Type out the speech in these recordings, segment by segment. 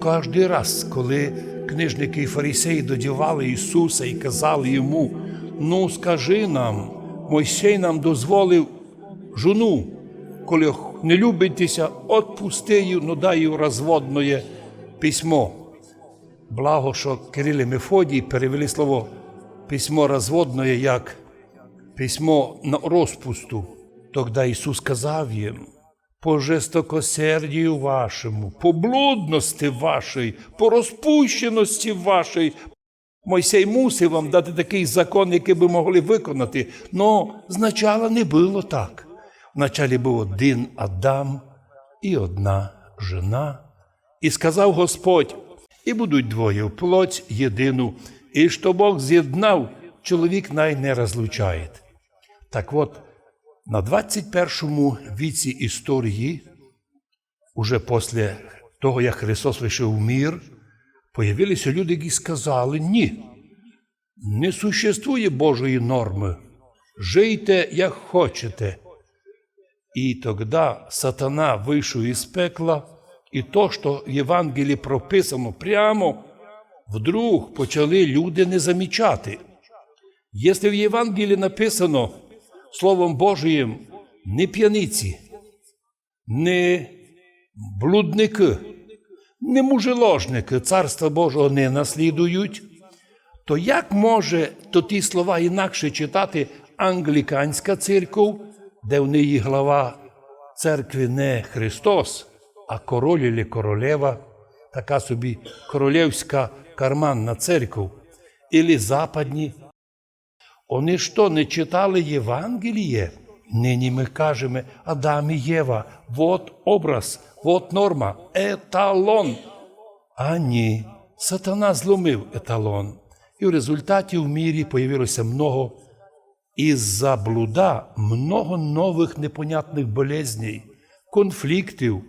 Кожний раз, коли книжники і фарисеї додівали Ісуса і казали йому: Ну, скажи нам, Мойсей нам дозволив жону, коли не любитеся, отпусти її, ну дай розводне письмо. Благо, що Кирил і Мефодій перевели слово письмо розводне як письмо на розпусту. Тогда Ісус сказав їм, по жестокосердію вашому, по блудності вашій, по розпущеності вашій. Мойсей мусив вам дати такий закон, який би могли виконати. Но спочатку не було так. Вначалі був один Адам і одна жена. І сказав Господь, і будуть двоє в плоть єдину, і що Бог з'єднав, чоловік най не розлучає. Так от, на 21 віці історії, уже після того, як Христос вийшов в мір, появилися люди, які сказали: ні, не существує Божої норми. Жийте, як хочете. І тоді сатана вийшов із пекла, і то, що в Євангелії прописано прямо, вдруг почали люди не замічати. Якщо в Євангелії написано Словом Божиїм не п'яниці, не блудники, не мужеложники Царства Божого не наслідують, то як може то ті слова інакше читати англіканська церков, де в неї глава церкви не Христос, а король или королева, така собі королівська карманна церков, или западні. Вони що, не читали Євангеліє? Нині ми кажемо Адам і Єва, вот образ, вот норма, еталон. А ні, сатана зломив еталон. І в результаті в мірі появилося много із-за блуда много нових непонятних болезней, конфліктів.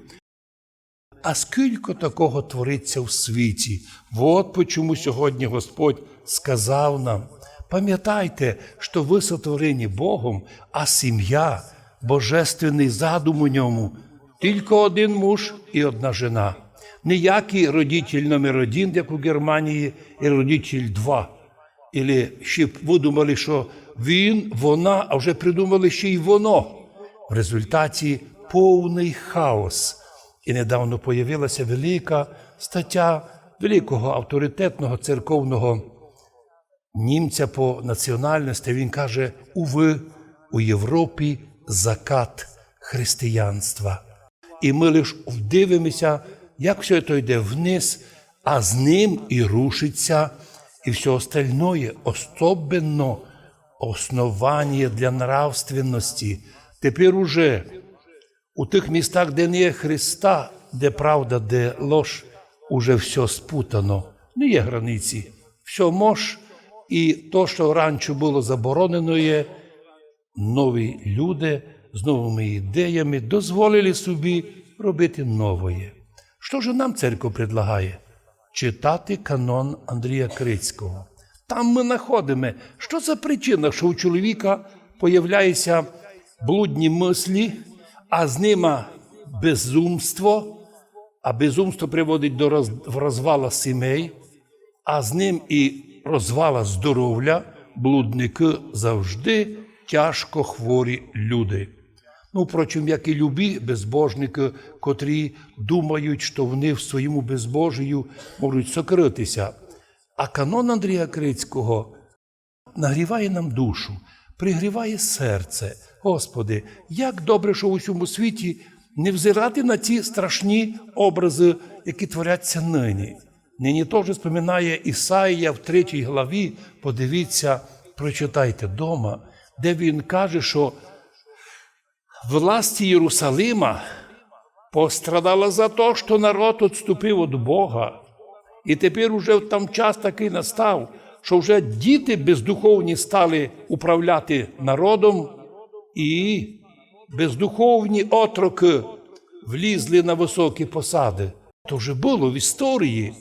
А скільки такого твориться в світі? От чому сьогодні Господь сказав нам: пам'ятайте, що ви сотворені Богом, а сім'я, божественний задум у ньому, тільки один муж і одна жена. Ніякий родитель номер один, як у Германії, і родитель два. Ілі ще видумали, що він, вона, а вже придумали ще й воно. В результаті повний хаос. І недавно появилася велика стаття великого авторитетного церковного німця по національності. Він каже: Уви, у Європі закат християнства. І ми лише вдивимося, як все це йде вниз, а з ним і рушиться, і все остальное, особенно основання для нравственності. Тепер уже у тих містах, де не є Христа, де правда, де лож, уже все спутано. Не є границі. Все мож, і то, що раніше було заборонено, є, нові люди з новими ідеями дозволили собі робити нове. Що ж нам церква предлагає? Читати канон Андрія Крицького. Там ми знаходимо, що за причина, що у чоловіка появляються блудні мислі, а з ними безумство, а безумство приводить до роз- розвала сімей, а з ним і розвала здоров'я, блудники завжди тяжко хворі люди. Ну, впрочем, як і любі безбожники, котрі думають, що вони в своєму безбожію можуть сокритися. А канон Андрія Крицького нагріває нам душу, пригріває серце. Господи, як добре, що в усьому світі не взирати на ці страшні образи, які творяться нині. Нині теж споминає Ісаїя в третій главі, подивіться, прочитайте дома, де він каже, що власть Єрусалима пострадала за те, що народ відступив від Бога. І тепер уже там час такий настав, що вже діти бездуховні стали управляти народом, і бездуховні отроки влізли на високі посади. То вже було в історії,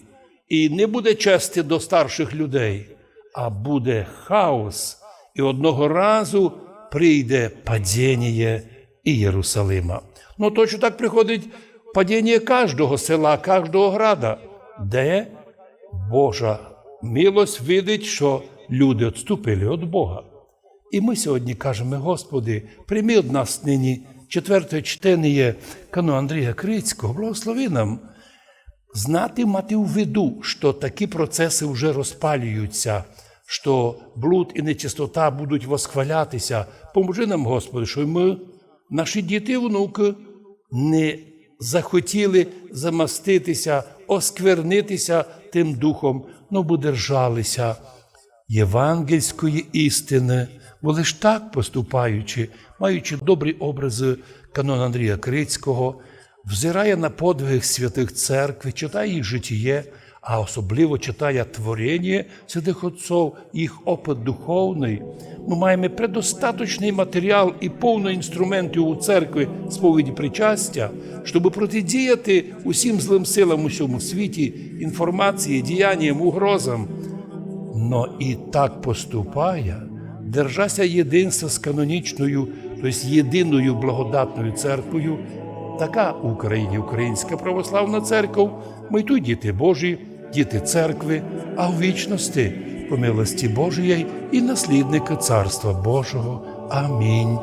і не буде чести до старших людей, а буде хаос. І одного разу прийде падіння Єрусалима. Ну, точно так приходить падіння кожного села, кожного града, де Божа милость видить, що люди відступили від Бога. І ми сьогодні кажемо, Господи, прийми від нас нині четверте чтення кану Андрія Крицького, благослови нам знати, мати в виду, що такі процеси вже розпалюються, що блуд і нечистота будуть восхвалятися. Поможи нам, Господи, щоб ми, наші діти внуки, не захотіли замаститися, осквернитися тим духом, но бо держалися євангельської істини, бо лиш так поступаючи, маючи добрі образи канона Андрія Крицького, взирає на подвиг святих церкви, читає їх житіє, а особливо читає творення святих отців, їх опит духовний. Ми маємо предостаточний матеріал і повно інструментів у церкві сповіді причастя, щоб протидіяти усім злим силам у всьому світі, інформації, діянням, угрозам. Но і так поступає, держася єдинства з канонічною, тобто єдиною благодатною церквою, така в Україні Українська православна церква, ми тут діти Божі, діти церкви, а в вічності по милості Божої і наслідники Царства Божого. Амінь.